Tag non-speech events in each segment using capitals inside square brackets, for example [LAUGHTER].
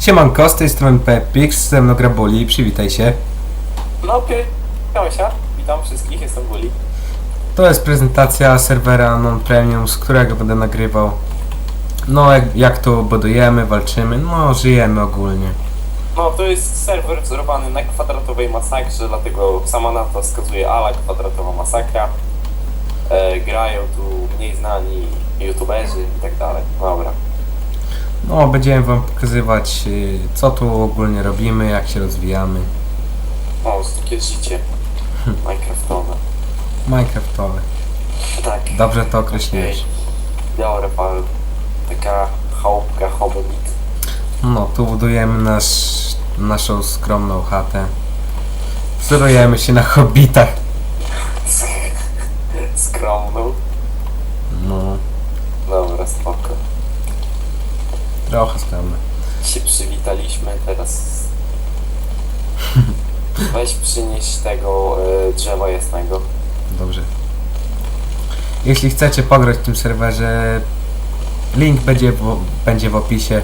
Siemanko, z tej strony Pepix, ze mną gra Bully, przywitaj się. No okej, okay. się. Witam wszystkich, jestem Guli. To jest prezentacja serwera non-premium, z którego będę nagrywał. No, jak, jak to budujemy, walczymy, no, żyjemy ogólnie. No to jest serwer wzorowany na kwadratowej masakrze, dlatego sama nazwa wskazuje ala kwadratowa masakra. E, grają tu mniej znani youtuberzy i tak dalej. Dobra. No, będziemy wam pokazywać, y, co tu ogólnie robimy, jak się rozwijamy. Takie życie Minecraftowe. Minecraftowe. Tak. Dobrze to określiłeś. Biorę Paweł. Taka chałupka, hobbit. No, tu budujemy nasz, naszą skromną chatę. Wzorujemy się na hobbitach. Skromną. No, Dobra, spoko. Trochę skromne. się przywitaliśmy, teraz [LAUGHS] weź przynieś tego y, drzewa jasnego. Dobrze. Jeśli chcecie pograć w tym serwerze, link będzie w, będzie w opisie.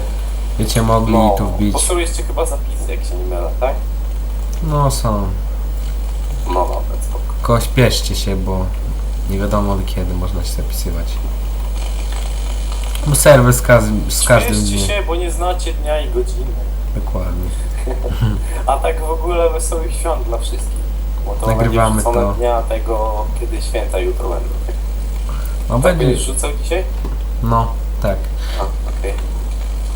Będziecie mogli tu bo wbić. są jeszcze chyba zapisy, jak się nie mylę, tak? No są. No dobra, spoko. Tylko śpieszcie się, bo nie wiadomo kiedy można się zapisywać. Bo serwer z, każdym z każdym dniem. się, bo nie znacie dnia i godziny. Dokładnie. [LAUGHS] A tak w ogóle wesołych świąt dla wszystkich. Bo to Nagrywamy będzie wrzucone to. dnia tego, kiedy święta jutro będą. No Tak będzie. będziesz rzucał dzisiaj? No, tak. A, okej.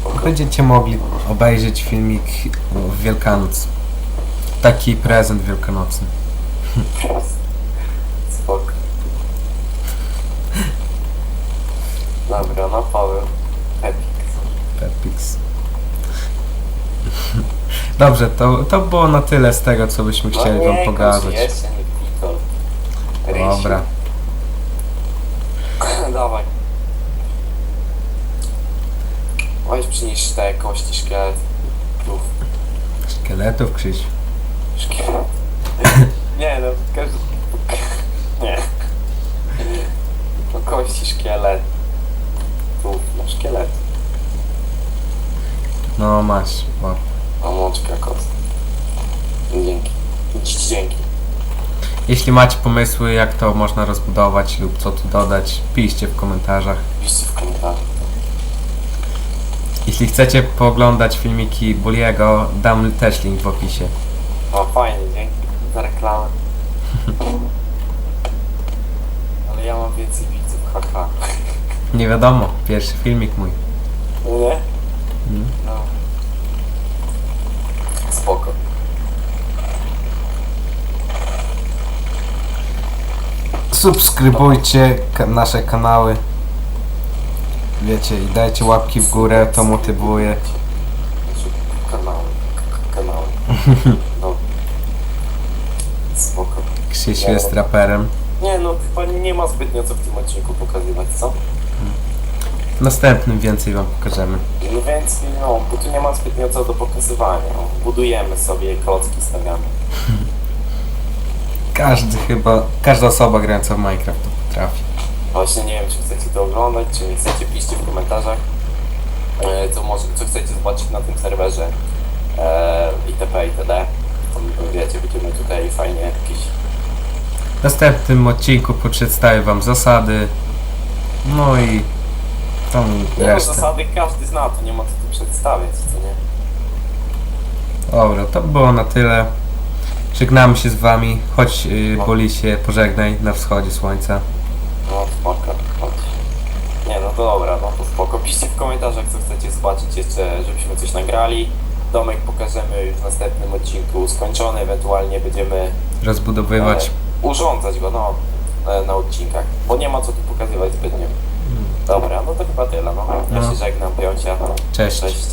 Spoko. Będziecie mogli obejrzeć filmik w Wielkanoc. Taki prezent wielkanocny. [LAUGHS] Dobra, no Paweł. Epic. Pepix. Dobrze, to, to było na tyle z tego, co byśmy chcieli wam kończ pokazać. Jeszcze nie. Rysiu. Dobra. [COUGHS] Dawaj. Weź przynieś te kości szkielet. Tu. Szkieletów, Krzyś. Szkielet. [COUGHS] Nie no, każdy... Nie. No kości szkielet. Tu, no szkielet. No masz. O. A mączka kost. Dzięki. Dzięki. Jeśli macie pomysły, jak to można rozbudować lub co tu dodać, piszcie w komentarzach. Piszcie w komentarzach. Jeśli chcecie pooglądać filmiki Bulliego, dam też link w opisie. O, fajnie, dzięki za reklamę. [LAUGHS] Ale ja mam więcej widzów, haha. Nie wiadomo, pierwszy filmik mój. Nie? Mm. Spoko. Subskrybujcie ka- nasze kanały. Wiecie, i dajcie łapki w górę, to motywuje. Kanały. Kanały. [LAUGHS] No. Spoko. Krzysiu jest raperem. Nie no, chyba nie ma zbytnio co w tym odcinku pokazywać, co? W następnym więcej wam pokażemy. No więc, no, bo tu nie ma zbytnio co do pokazywania. Budujemy sobie, klocki stawiamy. [LAUGHS] Każdy chyba, każda osoba grająca w Minecraft to potrafi. Właśnie nie wiem, czy chcecie to oglądać, czy nie chcecie, piszcie w komentarzach, e, co, może, co chcecie zobaczyć na tym serwerze e, itp. itd. To wiecie, będziemy tutaj fajnie jakieś... W następnym odcinku przedstawię wam zasady. No i tą Nie, no, resztę. zasady każdy zna, to nie ma co tu przedstawiać, co nie? Dobra, to było na tyle. Żegnamy się z wami. Chodź, yy, Boli się pożegnaj na wschodzie słońca. No spoko, chodź. Nie, no to dobra, no to spoko. Piszcie w komentarzach, co chcecie zobaczyć jeszcze, żebyśmy coś nagrali. Domek pokażemy już w następnym odcinku skończony, ewentualnie będziemy Rozbudowywać. e, urządzać go, no, e, na odcinkach, bo nie ma co tu pokazywać zbytnio. Dobra, no to chyba tyle, no. Ja No. się żegnam, Pioncia. Cześć. Cześć.